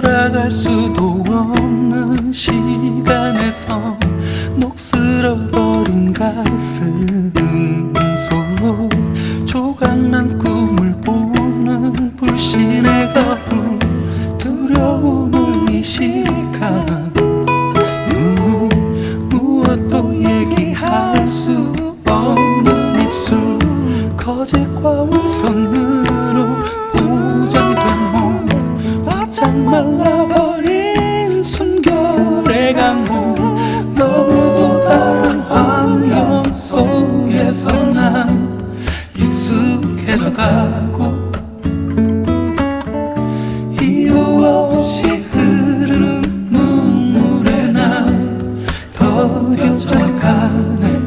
돌아갈 수도 없는 시간에서 녹슬어버린 가슴 속 조각난 꿈을 보는 불신의 가루 두려움을 이식한 눈 무엇도 얘기할 수 없는 입술 거짓과 웃었는 말라버린 순결의 강물 너무도 다른 환경 속에서 난 익숙해져 가고 이유 없이 흐르는 눈물에 난 더뎌져 가네.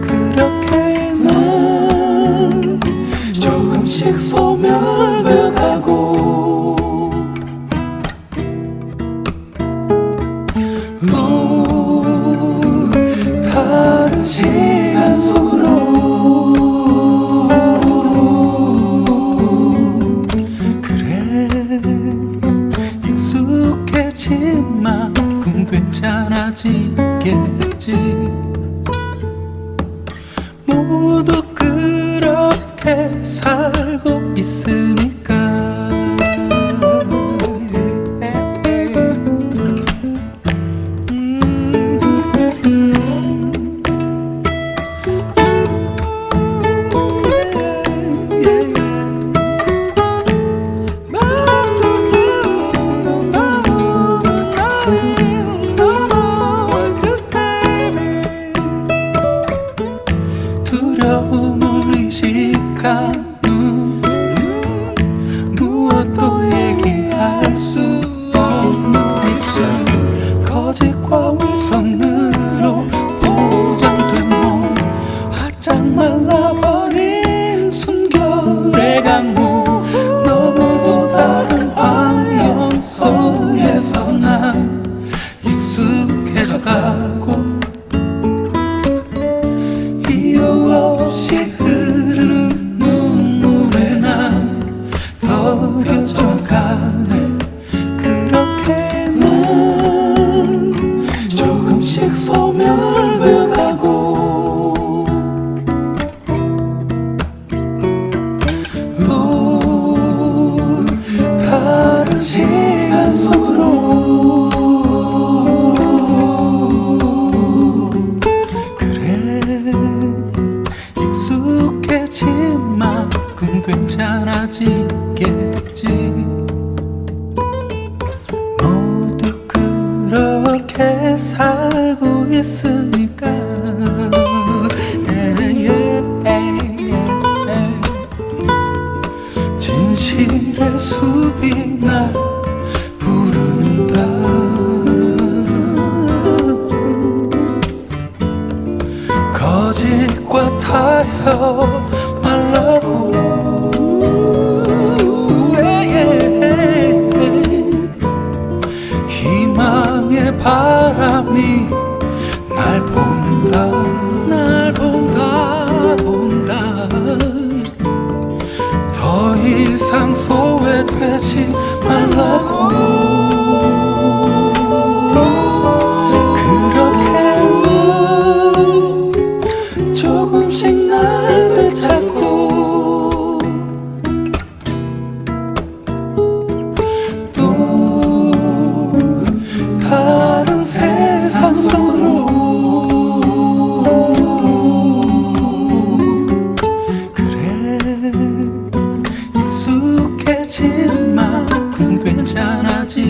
그렇게 난 조금씩 소멸되 만큼 괜찮아지겠지. 모두 그렇게 살 의식한 눈, 눈 무엇도 얘기할 수 없는 입술. 거짓과 위선으로 포장된 몸 바짝 말라버린 순결의 강물. 너무도 다른 환경 속에서 난 익숙해져 가고 더뎌져 가네. 그렇게 난 조금씩 소멸되어 가고. 또 다른 시간 속으로 그래 익숙해진 만큼 괜찮아지겠지 살고 있으니까 예, 예, 예, 예. 진실의 숲이 산성으로. 그래 익숙해진 만큼 괜찮아지겠지.